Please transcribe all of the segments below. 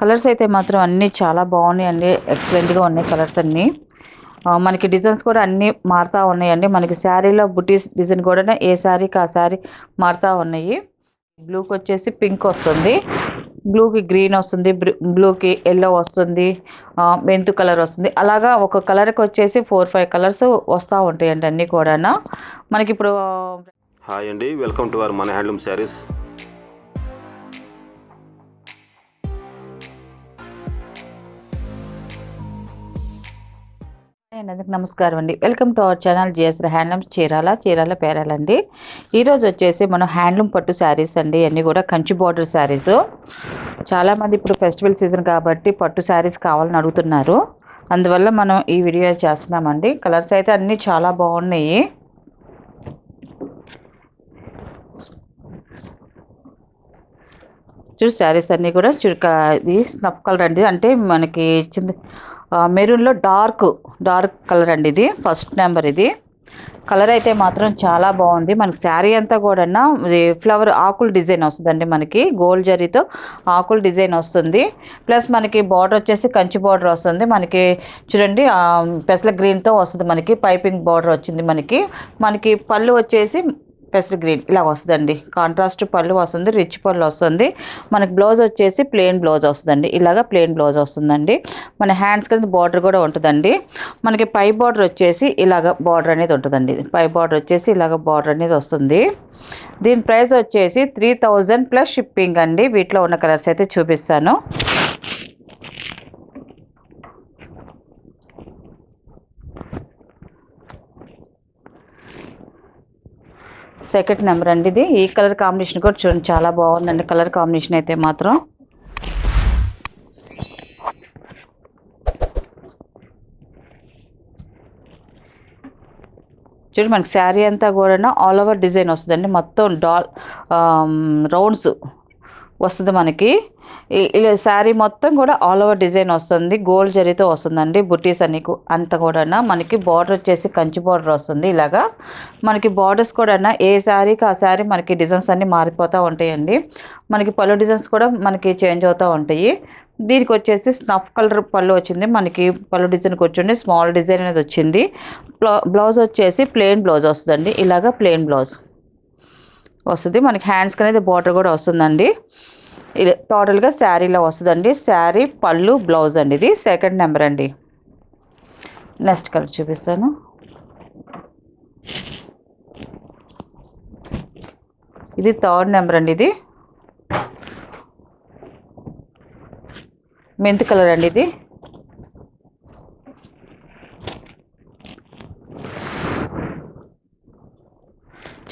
Colours అయితే మాత్రం అన్నీ చాలా బాగున్నాయి అండి ఎక్సలెంట్గా ఉన్నాయి కలర్స్ అన్నీ. మనకి డిజైన్స్ కూడా అన్నీ మారుతూ ఉన్నాయండి. మనకి శారీలో బుటీస్ డిజైన్ కూడా ఏ శారీకి ఆ శారీ మారుతూ ఉన్నాయి. బ్లూకి వచ్చేసి పింక్ వస్తుంది. బ్లూకి గ్రీన్ వస్తుంది. బ్లూ- బ్లూకి ఎల్లో వస్తుంది. మెంతు కలర్ వస్తుంది. అలాగా ఒక కలర్కి వచ్చేసి ఫోర్ ఫైవ్ కలర్స్ వస్తూ ఉంటాయండి అన్నీ కూడా మనకి ఇప్పుడు హాయ్ అండి. వెల్కమ్ టు అవర్ మన హ్యాండ్లూమ్ శారీస్ అందుకు నమస్కారం అండి. Welcome to our channel G S handlooms Chirala Chirala పేరాలండి ఈరోజు వచ్చేసి మనం హ్యాండ్లూమ్ పట్టు శారీస్ అండి. అన్నీ కూడా కంచి బార్డర్ శారీస్. చాలామంది ఇప్పుడు ఫెస్టివల్ సీజన్ కాబట్టి పట్టు శారీస్ కావాలని అడుగుతున్నారు. అందువల్ల మనం ఈ వీడియో చేస్తున్నామండి. కలర్స్ అయితే అన్నీ చాలా బాగున్నాయి. చూడు శారీస్ అన్నీ కూడా చురుక ఇది స్నప్ కలర్ అండి. అంటే మనకి చిన్న మెరూన్లో డార్క్ డార్క్ కలర్ అండి ఇది. ఫస్ట్ నెంబర్ ఇది. కలర్ అయితే మాత్రం చాలా బాగుంది. మనకి శారీ అంతా కూడా ఫ్లవర్ ఆకుల డిజైన్ వస్తుందండి మనకి. గోల్డ్ జరీతో ఆకుల డిజైన్ వస్తుంది. ప్లస్ మనకి బార్డర్ వచ్చేసి కంచి బార్డర్ వస్తుంది. మనకి చూడండి పెసల గ్రీన్తో వస్తుంది మనకి. పైపింగ్ బార్డర్ వచ్చింది మనకి. మనకి పళ్ళు వచ్చేసి పెసర్ గ్రీన్ ఇలా వస్తుందండి. కాంట్రాస్ట్ పళ్ళు వస్తుంది రిచ్ పళ్ళు వస్తుంది. మనకి బ్లౌజ్ వచ్చేసి ప్లెయిన్ బ్లౌజ్ వస్తుందండి. ఇలాగ ప్లెయిన్ బ్లౌజ్ వస్తుందండి. మన హ్యాండ్స్ కింద బార్డర్ కూడా ఉంటుందండి. మనకి పై బార్డర్ వచ్చేసి ఇలాగ బార్డర్ అనేది ఉంటుందండి. పై బార్డర్ వచ్చేసి ఇలాగ బార్డర్ అనేది వస్తుంది. దీని ప్రైస్ వచ్చేసి త్రీ థౌజండ్ ప్లస్ షిప్పింగ్ అండి. వీటిలో ఉన్న కలర్స్ అయితే చూపిస్తాను. సెకండ్ నెంబర్ అండి ఇది. ఈ కలర్ కాంబినేషన్ కూడా చూడండి చాలా బాగుందండి కలర్ కాంబినేషన్ అయితే మాత్రం. చూడండి మనకి శారీ అంతా కూడా ఆల్ ఓవర్ డిజైన్ వస్తుందండి. మొత్తం డాల్ రౌండ్స్ వస్తుంది మనకి. శారీ మొత్తం కూడా ఆల్ ఓవర్ డిజైన్ వస్తుంది. గోల్డ్ జరీతో వస్తుందండి. బుటీస్ అన్ని అంత కూడా మనకి బార్డర్ వచ్చేసి కంచి బార్డర్ వస్తుంది ఇలాగా. మనకి బార్డర్స్ కూడా ఏ శారీకి ఆ శారీ మనకి డిజైన్స్ అన్నీ మారిపోతూ ఉంటాయండి. మనకి పళ్ళు డిజైన్స్ కూడా మనకి చేంజ్ అవుతూ ఉంటాయి. దీనికి వచ్చేసి స్నఫ్ కలర్ పళ్ళు వచ్చింది. మనకి పళ్ళు డిజైన్కి వచ్చింది స్మాల్ డిజైన్ అనేది వచ్చింది. బ్లౌజ్ వచ్చేసి ప్లెయిన్ బ్లౌజ్ వస్తుందండి. ఇలాగా ప్లెయిన్ బ్లౌజ్ వస్తుంది. మనకి హ్యాండ్స్కి అనేది బార్డర్ కూడా వస్తుందండి. టోటల్గా శారీలో వస్తుందండి. శారీ పళ్ళు బ్లౌజ్ అండి ఇది. సెకండ్ నెంబర్ అండి. నెక్స్ట్ కలర్ చూపిస్తాను. ఇది థర్డ్ నెంబర్ అండి ఇది. మెంత్ కలర్ అండి ఇది.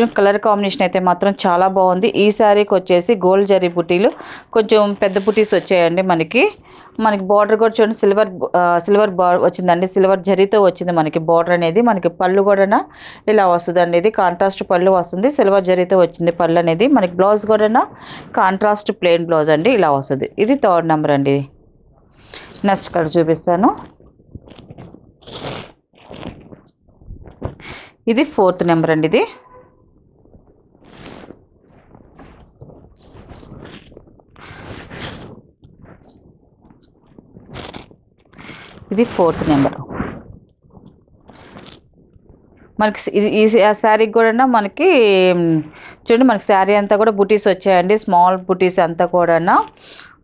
చూడండి కలర్ కాంబినేషన్ అయితే మాత్రం చాలా బాగుంది. ఈ శారీకి వచ్చేసి గోల్డ్ జరీ బుటీలు. కొంచెం పెద్ద బుటీస్ వచ్చాయండి మనకి. మనకి బార్డర్ కూడా చూడండి సిల్వర్ సిల్వర్ బా వచ్చిందండి. సిల్వర్ జరీతో వచ్చింది మనకి బార్డర్ అనేది. మనకి పళ్ళు కూడా ఇలా వస్తుందండి ఇది. కాంట్రాస్ట్ పళ్ళు వస్తుంది. సిల్వర్ జరీతో వచ్చింది పళ్ళు అనేది. మనకి బ్లౌజ్ కూడా కాంట్రాస్ట్ ప్లెయిన్ బ్లౌజ్ అండి. ఇలా వస్తుంది. ఇది థర్డ్ నెంబర్ అండి నెక్స్ట్ కలర్ చూపిస్తాను. ఇది ఫోర్త్ నెంబర్ అండి ఇది. ఇది ఫోర్త్ నెంబర్. మనకి ఇది- ఈ శారీకి కూడా మనకి చూడండి మనకి శారీ అంతా కూడా బుటీస్ వచ్చాయండి. స్మాల్ బుటీస్ అంతా కూడా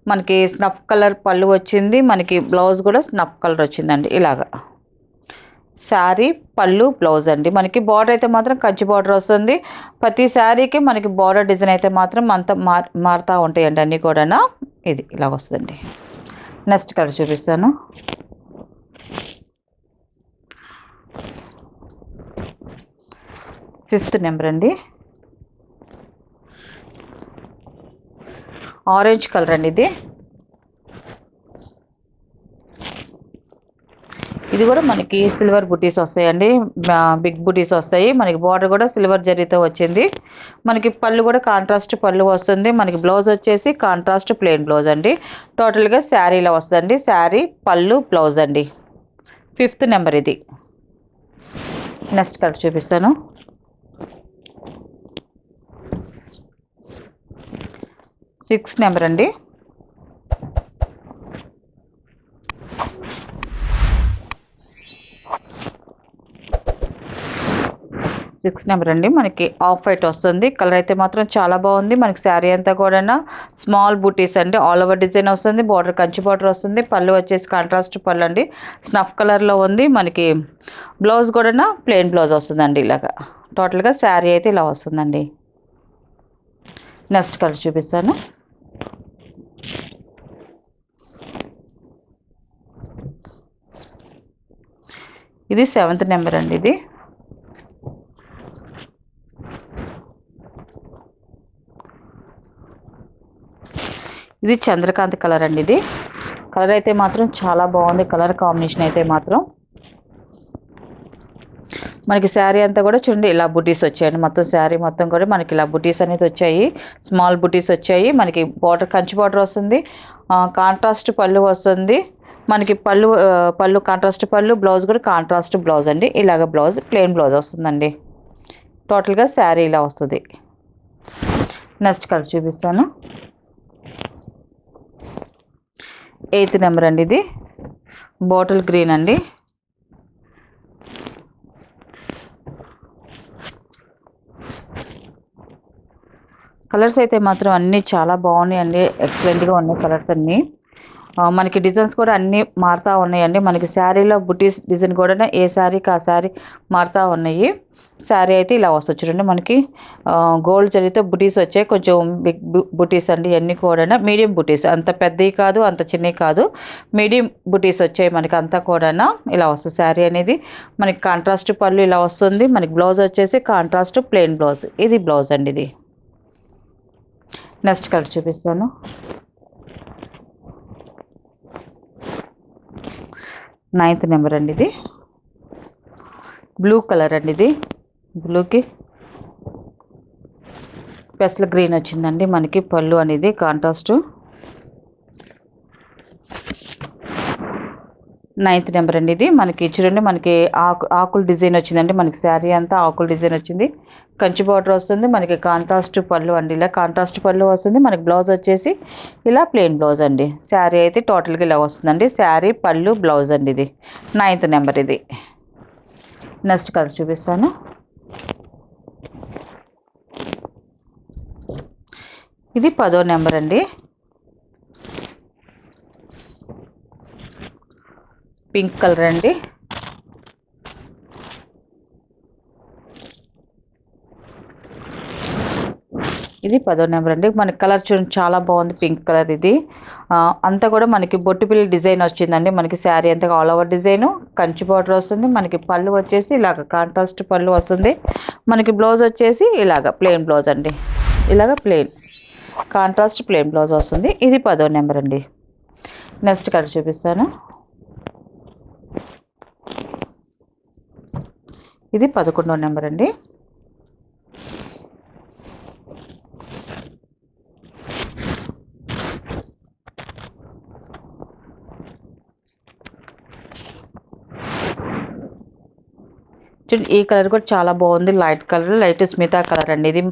మనకి స్నఫ్ కలర్ పళ్ళు వచ్చింది. మనకి బ్లౌజ్ కూడా స్నఫ్ కలర్ వచ్చిందండి. ఇలాగా. శారీ పళ్ళు బ్లౌజ్ అండి. మనకి బార్డర్ అయితే మాత్రం కంచి బార్డర్ వస్తుంది. ప్రతి శారీకి మనకి బార్డర్ డిజైన్ అయితే మాత్రం అంత మార్ మారుతూ ఉంటాయండి అన్నీ కూడా ఇది ఇలాగ వస్తుందండి. నెక్స్ట్ కలర్ చూపిస్తాను. ఫిఫ్త్ నెంబర్ అండి. ఆరెంజ్ కలర్ అండి ఇది. ఇది కూడా మనకి సిల్వర్ బుటీస్ వస్తాయండి. బిగ్ బుటీస్ వస్తాయి. మనకి బార్డర్ కూడా సిల్వర్ జరీతో వచ్చింది. మనకి పళ్ళు కూడా కాంట్రాస్ట్ పళ్ళు వస్తుంది. మనకి బ్లౌజ్ వచ్చేసి కాంట్రాస్ట్ ప్లెయిన్ బ్లౌజ్ అండి. టోటల్గా శారీలో వస్తుందండి. శారీ పళ్ళు బ్లౌజ్ అండి. ఫిఫ్త్ నెంబర్ ఇది. నెక్స్ట్ కలర్ చూపిస్తాను. సిక్స్ నెంబర్ అండి. సిక్స్ నెంబర్ అండి. మనకి ఆఫ్ వైట్ వస్తుంది. కలర్ అయితే మాత్రం చాలా బాగుంది. మనకి శారీ అంతా కూడా స్మాల్ బూటీస్ అండి. ఆల్ ఓవర్ డిజైన్ వస్తుంది. బార్డర్ కంచి బార్డర్ వస్తుంది. పళ్ళు వచ్చేసి కాంట్రాస్ట్ పళ్ళు అండి. స్నఫ్ కలర్లో ఉంది. మనకి బ్లౌజ్ కూడా ప్లెయిన్ బ్లౌజ్ వస్తుందండి ఇలాగా. టోటల్గా శారీ అయితే ఇలా వస్తుందండి. నెక్స్ట్ కలర్ చూపిస్తాను. ఇది సెవెంత్ నెంబర్ అండి ఇది. ఇది చంద్రకాంత్ కలర్ అండి ఇది. కలర్ అయితే మాత్రం చాలా బాగుంది. కలర్ కాంబినేషన్ అయితే మాత్రం. మనకి శారీ అంతా కూడా చూడండి ఇలా బుటీస్ వచ్చాయండి. మొత్తం శారీ మొత్తం కూడా మనకి ఇలా బుటీస్ అనేది వచ్చాయి. స్మాల్ బుటీస్ వచ్చాయి. మనకి బార్డర్ కంచి బార్డర్ వస్తుంది. కాంట్రాస్ట్ పళ్ళు వస్తుంది. మనకి పళ్ళు పళ్ళు కాంట్రాస్ట్ పళ్ళు బ్లౌజ్ కూడా కాంట్రాస్ట్ బ్లౌజ్ అండి. ఇలాగ బ్లౌజ్ ప్లెయిన్ బ్లౌజ్ వస్తుందండి. టోటల్గా శారీ ఇలా వస్తుంది. నెక్స్ట్ కలర్ చూపిస్తాను. ఎయిత్ నెంబర్ అండి ఇది. బాటిల్ గ్రీన్ అండి. కలర్స్ అయితే మాత్రం అన్నీ చాలా బాగున్నాయండి. ఎక్సలెంట్గా ఉన్నాయి కలర్స్ అన్నీ. మనకి డిజైన్స్ కూడా అన్నీ మారుతూ ఉన్నాయండి. మనకి శారీలో బుటీస్ డిజైన్ కూడా ఏ శారీకి ఆ శారీ మారుతూ ఉన్నాయి. శారీ అయితే ఇలా వస్తుంది చూడండి. మనకి గోల్డ్ జరిగితే బుటీస్ వచ్చాయి. కొంచెం బిగ్ బుటీస్ అండి ఇవన్నీ కూడా మీడియం బుటీస్. అంత పెద్దవి కాదు అంత చిన్నవి కాదు. మీడియం బుటీస్ వచ్చాయి మనకి అంతా కూడా ఇలా వస్తుంది శారీ అనేది. మనకి కాంట్రాస్ట్ పళ్ళు ఇలా వస్తుంది. మనకి బ్లౌజ్ వచ్చేసి కాంట్రాస్ట్ ప్లెయిన్ బ్లౌజ్. ఇది బ్లౌజ్ అండి ఇది. నెక్స్ట్ కలర్ చూపిస్తాను. నైన్త్ నెంబర్ అండి ఇది. బ్లూ కలర్ అండి ఇది. బ్లూకి పెసల గ్రీన్ వచ్చిందండి. మనకి పళ్ళు అనేది కాంట్రాస్ట్. నైన్త్ నెంబర్ అండి ఇది. మనకి చూడండి మనకి ఆకు ఆకుల డిజైన్ వచ్చిందండి. మనకి శారీ అంతా ఆకుల డిజైన్ వచ్చింది. కంచి బార్డర్ వస్తుంది. మనకి కాంట్రాస్ట్ పళ్ళు అండి. ఇలా కాంట్రాస్ట్ పళ్ళు వస్తుంది. మనకి బ్లౌజ్ వచ్చేసి ఇలా ప్లెయిన్ బ్లౌజ్ అండి. శారీ అయితే టోటల్గా ఇలా వస్తుందండి. శారీ పళ్ళు బ్లౌజ్ అండి ఇది. నైన్త్ నెంబర్ ఇది. నెక్స్ట్ కలర్ చూపిస్తాను. ఇది పదో నెంబర్ అండి. పింక్ కలర్ అండి. ఇది పదో నెంబర్ అండి. మనకి కలర్ చూడండి చాలా బాగుంది పింక్ కలర్ ఇది. అంతా కూడా మనకి బొట్టు పిల్లి డిజైన్ వచ్చిందండి. మనకి శారీ అంతా all over design Kanchi border వస్తుంది. మనకి పళ్ళు వచ్చేసి ఇలాగ కాంట్రాస్ట్ పళ్ళు వస్తుంది. మనకి బ్లౌజ్ వచ్చేసి ఇలాగ ప్లెయిన్ బ్లౌజ్ అండి. ఇలాగ ప్లెయిన్ కాంట్రాస్ట్ ప్లేన్ బ్లౌజ్ వస్తుంది. ఇది పదో నెంబర్ అండి. నెక్స్ట్ కలర్ చూపిస్తాను. ఇది పదకొండో నెంబర్ అండి. చూడండి ఈ కలర్ కూడా చాలా బాగుంది. లైట్ కలర్ లైట్ స్మితా కలర్ అండి. ఇది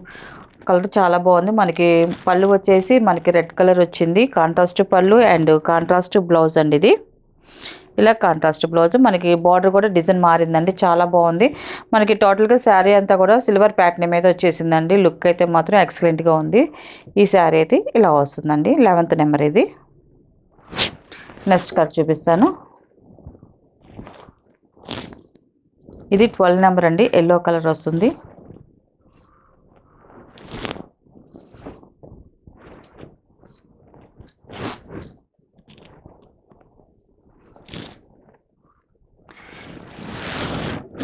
కలర్ చాలా బాగుంది. మనకి పళ్ళు వచ్చేసి మనకి రెడ్ కలర్ వచ్చింది. కాంట్రాస్ట్ పళ్ళు అండ్ కాంట్రాస్ట్ బ్లౌజ్ అండి ఇది. ఇలా కాంట్రాస్ట్ బ్లౌజ్. మనకి బార్డర్ కూడా డిజైన్ మారిందండి. చాలా బాగుంది. మనకి టోటల్గా శారీ అంతా కూడా సిల్వర్ ప్యాటర్న్ మీద వచ్చేసిందండి. లుక్ అయితే మాత్రం ఎక్సలెంట్గా ఉంది. ఈ శారీ అయితే ఇలా వస్తుందండి. లెవెంత్ నెంబర్ ఇది. నెక్స్ట్ కలర్ చూపిస్తాను. ఇది ట్వెల్వ్ నెంబర్ అండి. ఎల్లో కలర్ వస్తుంది.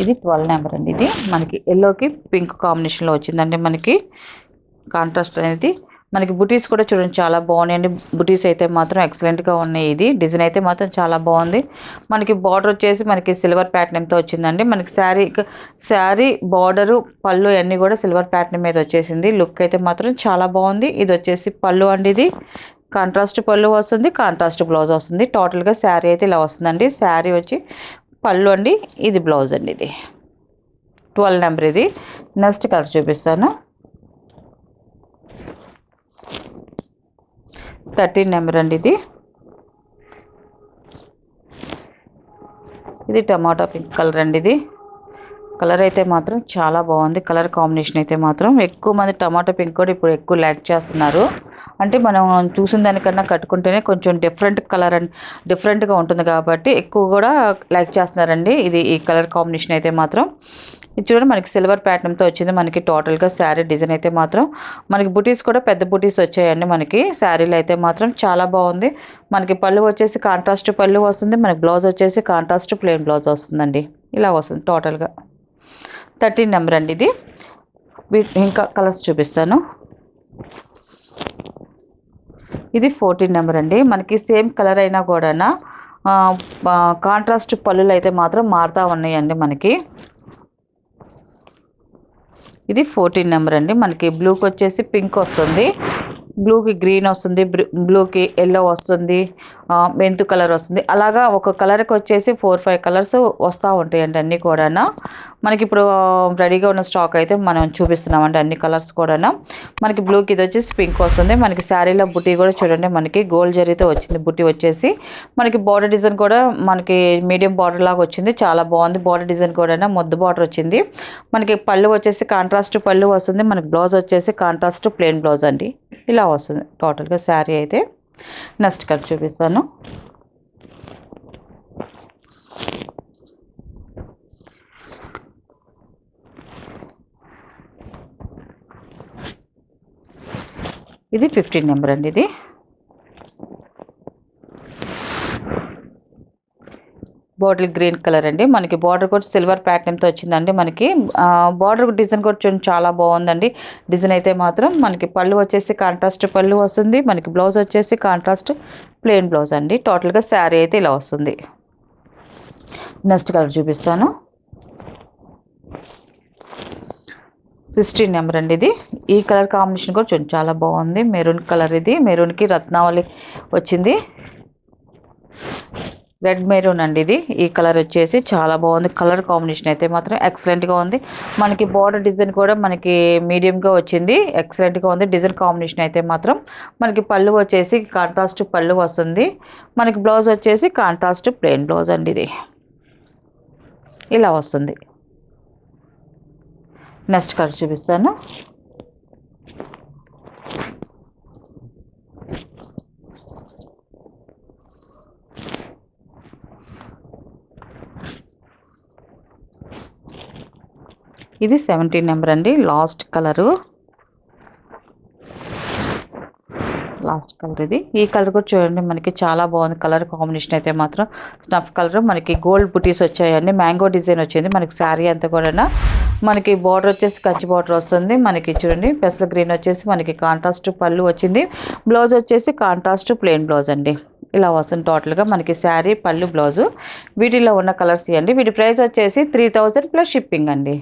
ఇది ట్వెల్వ్ నెంబర్ అండి ఇది. మనకి ఎల్లోకి పింక్ కాంబినేషన్లో వచ్చిందండి మనకి. కాంట్రాస్ట్ అనేది. మనకి బుటీస్ కూడా చూడండి చాలా బాగున్నాయండి. బుటీస్ అయితే మాత్రం ఎక్సలెంట్గా ఉన్నాయి ఇది. డిజైన్ అయితే మాత్రం చాలా బాగుంది. మనకి బార్డర్ వచ్చేసి మనకి సిల్వర్ ప్యాటర్న్తో వచ్చిందండి. మనకి శారీ శారీ బార్డరు పళ్ళు అన్నీ కూడా సిల్వర్ ప్యాటర్న్ మీద వచ్చేసింది. లుక్ అయితే మాత్రం చాలా బాగుంది. ఇది వచ్చేసి పళ్ళు అండి ఇది. కాంట్రాస్ట్ పళ్ళు వస్తుంది కాంట్రాస్ట్ బ్లౌజ్ వస్తుంది. టోటల్గా శారీ అయితే ఇలా వస్తుందండి. శారీ వచ్చి పళ్ళు అండి ఇది బ్లౌజ్ అండి ఇది. ట్వెల్వ్ నెంబర్ ఇది. నెక్స్ట్ కలర్ చూపిస్తాను. థర్టీన్ నెంబర్ అండి ఇది. ఇది టమాటా పింక్ కలర్ అండి ఇది. కలర్ అయితే మాత్రం చాలా బాగుంది. కలర్ కాంబినేషన్ అయితే మాత్రం ఎక్కువ మంది టమాటా పింక్ కూడా ఇప్పుడు ఎక్కువ లైక్ చేస్తున్నారు. అంటే మనం చూసిన దానికన్నా కట్టుకుంటేనే కొంచెం డిఫరెంట్ కలర్ అండ్ డిఫరెంట్గా ఉంటుంది కాబట్టి ఎక్కువ కూడా లైక్ చేస్తున్నారండి. ఇది ఈ కలర్ కాంబినేషన్ అయితే మాత్రం. ఇది చూడండి మనకి సిల్వర్ ప్యాటర్న్తో వచ్చింది. మనకి టోటల్గా శారీ డిజైన్ అయితే మాత్రం. మనకి బుటీస్ కూడా పెద్ద బుటీస్ వచ్చాయండి మనకి. శారీలు అయితే మాత్రం చాలా బాగుంది. మనకి పళ్ళు వచ్చేసి కాంట్రాస్ట్ పళ్ళు వస్తుంది. మనకి బ్లౌజ్ వచ్చేసి కాంట్రాస్ట్ ప్లెయిన్ బ్లౌజ్ వస్తుందండి. ఇలా వస్తుంది టోటల్గా థర్టీన్ నెంబర్ అండి ఇది. ఇంకా కలర్స్ చూపిస్తాను. ఇది ఫోర్టీన్ నెంబర్ అండి. మనకి సేమ్ కలర్ అయినా కూడా కాంట్రాస్ట్ పళ్ళులు అయితే మాత్రం మారుతూ ఉన్నాయండి మనకి. ఇది ఫోర్టీన్ నెంబర్ అండి. మనకి బ్లూకి వచ్చేసి పింక్ వస్తుంది. బ్లూకి గ్రీన్ వస్తుంది బ్లూకి ఎల్లో వస్తుంది మెంతు కలర్ వస్తుంది. అలాగా ఒక కలర్కి వచ్చేసి ఫోర్ ఫైవ్ కలర్స్ వస్తూ ఉంటాయండి అన్నీ కూడా మనకి ఇప్పుడు రెడీగా ఉన్న స్టాక్ అయితే మనం చూపిస్తున్నామండి అన్ని కలర్స్ కూడా మనకి బ్లూకి ఇది వచ్చేసి పింక్ వస్తుంది. మనకి శారీలో బుట్టి కూడా చూడండి మనకి గోల్డ్ జరీతో వచ్చింది బుట్టి వచ్చేసి. మనకి బార్డర్ డిజైన్ కూడా మనకి మీడియం బార్డర్ లాగా వచ్చింది. చాలా బాగుంది బార్డర్ డిజైన్ కూడా ముద్దు బార్డర్ వచ్చింది. మనకి పళ్ళు వచ్చేసి కాంట్రాస్ట్ పళ్ళు వస్తుంది. మనకి బ్లౌజ్ వచ్చేసి కాంట్రాస్ట్ ప్లెయిన్ బ్లౌజ్ అండి. ఇలా వస్తుంది టోటల్గా శారీ అయితే. నెక్స్ట్ కట్ చూపిస్తాను. ఇది ఫిఫ్టీన్ నెంబర్ అండి ఇది. బాటిల్ గ్రీన్ కలర్ అండి. మనకి బార్డర్ కూడా సిల్వర్ ప్యాటర్న్తో వచ్చిందండి మనకి. బార్డర్ డిజైన్ కూడా చూడండి చాలా బాగుందండి. డిజైన్ అయితే మాత్రం మనకి పళ్ళు వచ్చేసి కాంట్రాస్ట్ పళ్ళు వస్తుంది. మనకి బ్లౌజ్ వచ్చేసి కాంట్రాస్ట్ ప్లెయిన్ బ్లౌజ్ అండి. టోటల్గా శారీ అయితే ఇలా వస్తుంది. నెక్స్ట్ కలర్ చూపిస్తాను. సిక్స్టీన్ నెంబర్ అండి ఇది. ఈ కలర్ కాంబినేషన్ కూడా చూడండి చాలా బాగుంది. మెరూన్ కలర్ ఇది. మెరూన్కి రత్నావళి వచ్చింది. రెడ్ మెరూన్ అండి ఇది. ఈ కలర్ వచ్చేసి చాలా బాగుంది. కలర్ కాంబినేషన్ అయితే మాత్రం ఎక్సలెంట్గా ఉంది. మనకి బార్డర్ డిజైన్ కూడా మనకి మీడియంగా వచ్చింది. ఎక్సలెంట్గా ఉంది. డిజైన్ కాంబినేషన్ అయితే మాత్రం మనకి పళ్ళు వచ్చేసి కాంట్రాస్ట్ పళ్ళు వస్తుంది. మనకి బ్లౌజ్ వచ్చేసి కాంట్రాస్ట్ ప్లెయిన్ బ్లౌజ్ అండి ఇది. ఇలా వస్తుంది. నెక్స్ట్ కలర్ చూపిస్తాను. ఇది సెవెంటీన్ నెంబర్ అండి లాస్ట్ కలరు. లాస్ట్ కలర్ ఇది. ఈ కలర్ కూడా చూడండి మనకి చాలా బాగుంది కలర్ కాంబినేషన్ అయితే మాత్రం. స్నఫ్ కలర్ మనకి గోల్డ్ బుటీస్ వచ్చాయండి. మ్యాంగో డిజైన్ వచ్చింది మనకి శారీ అంతా కూడా మనకి బార్డర్ వచ్చేసి కంచి బార్డర్ వస్తుంది. మనకి చూడండి పెసల గ్రీన్ వచ్చేసి మనకి కాంట్రాస్ట్ పళ్ళు వచ్చింది. బ్లౌజ్ వచ్చేసి కాంట్రాస్ట్ ప్లెయిన్ బ్లౌజ్ అండి. ఇలా వస్తుంది టోటల్గా మనకి శారీ పళ్ళు బ్లౌజు. వీటిలో ఉన్న కలర్స్ ఇవ్వండి. వీటి ప్రైస్ వచ్చేసి త్రీ థౌజండ్ ప్లస్ షిప్పింగ్ అండి.